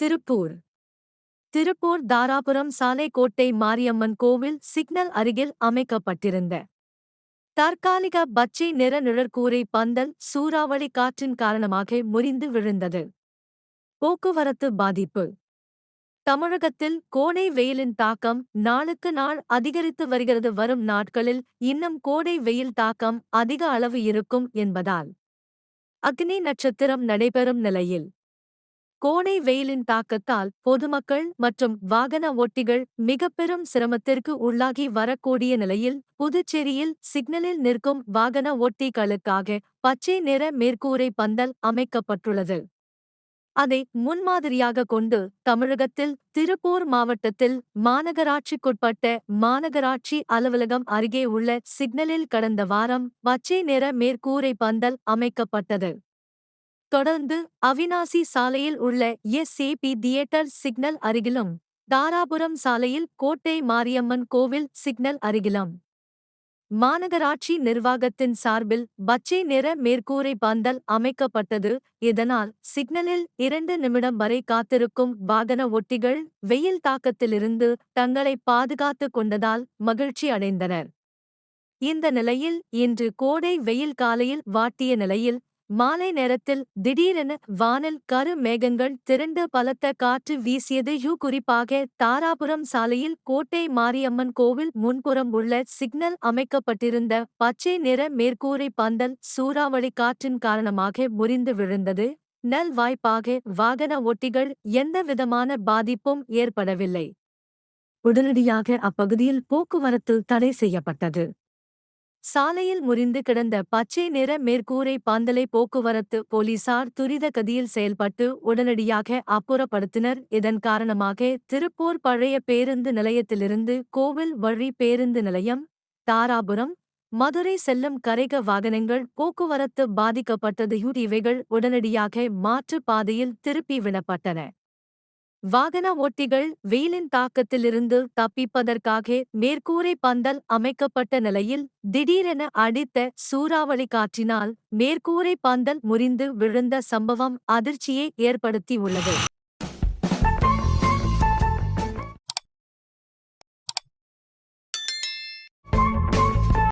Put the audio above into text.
திருப்பூர். திருப்பூர் தாராபுரம் சாலை கோட்டை மாரியம்மன் கோவில் சிக்னல் அருகில் அமைக்கப்பட்டிருந்த. தற்காலிக பச்சை நிற நிழற்கூரை பந்தல் சூறாவளி காற்றின் காரணமாக முறிந்து விழுந்தது. போக்குவரத்து பாதிப்பு. தமிழகத்தில் கோடை வெயிலின் தாக்கம் நாளுக்கு நாள் அதிகரித்து வருகிறது. வரும் நாட்களில் இன்னும் கோடை வெயில் தாக்கம் அதிக அளவு இருக்கும் என்பதால். அக்னி நட்சத்திரம் நடைபெறும் நிலையில் கோடை வெயிலின் தாக்கத்தால் பொதுமக்கள் மற்றும் வாகன ஓட்டிகள் மிகப்பெரும் சிரமத்திற்கு உள்ளாகி வரக்கூடிய நிலையில் புதுச்சேரியில் சிக்னலில் நிற்கும் வாகன ஓட்டிகளுக்காக பச்சை நிற மேற்கூரை பந்தல் அமைக்கப்பட்டுள்ளது. அதை முன்மாதிரியாக கொண்டு தமிழகத்தில் திருப்பூர் மாவட்டத்தில் மாநகராட்சிக்குட்பட்ட மாநகராட்சி அலுவலகம் அருகே உள்ள சிக்னலில் கடந்த வாரம் பச்சை நிற மேற்கூரை பந்தல் அமைக்கப்பட்டது. தொடர்ந்து அவினாசி சாலையில் உள்ள எஸ் ஏபி தியேட்டர் சிக்னல் அருகிலும் தாராபுரம் சாலையில் கோட்டை மாரியம்மன் கோவில் சிக்னல் அருகிலும். மாநகராட்சி நிர்வாகத்தின் சார்பில் பச்சை நிற மேற்கூரை பந்தல் அமைக்கப்பட்டது. இதனால் சிக்னலில் இரண்டு நிமிடம் வரை காத்திருக்கும் வாகன ஒட்டிகள் வெயில் தாக்கத்திலிருந்து தங்களை பாதுகாத்துக் கொண்டதால் மகிழ்ச்சி அடைந்தனர். இந்த நிலையில் இன்று கோடை வெயில் காலையில் வாட்டிய நிலையில் மாலை நேரத்தில் திடீரென வானில் கரு மேகங்கள் திரண்டு பலத்த காற்று வீசியது. யூ குறிப்பாக தாராபுரம் சாலையில் கோட்டை மாரியம்மன் கோவில் முன்புறம் உள்ள சிக்னல் அமைக்கப்பட்டிருந்த பச்சை நிற மேற்கூரை பந்தல் சூறாவளி காற்றின் காரணமாக முறிந்து விழுந்தது. நல் வாய்ப்பாக வாகன ஓட்டிகள் எந்தவிதமான பாதிப்பும் ஏற்படவில்லை. உடனடியாக அப்பகுதியில் போக்குவரத்து தடை செய்யப்பட்டது. சாலையில் முறிந்து கிடந்த பச்சை நிற மேற்கூரை பாந்தலை போக்குவரத்து போலீசார் துரித கதியில் செயல்பட்டு உடனடியாக அப்புறப்படுத்தினர். இதன் காரணமாக திருப்பூர் பழைய பேருந்து நிலையத்திலிருந்து கோவில் வழி பேருந்து நிலையம் தாராபுரம் மதுரை செல்லும் கரைக வாகனங்கள் போக்குவரத்து பாதிக்கப்பட்டது. இவைகள் உடனடியாக மாற்று பாதையில் திருப்பி விடப்பட்டன. வாகன ஓட்டிகள் வெயிலின் தாக்கத்திலிருந்து தப்பிப்பதற்காக மேற்கூரை பந்தல் அமைக்கப்பட்ட நிலையில் திடீரென அடித்த சூறாவளி காற்றினால் மேற்கூரை பந்தல் முறிந்து விழுந்த சம்பவம் அதிர்ச்சியை ஏற்படுத்தியுள்ளது.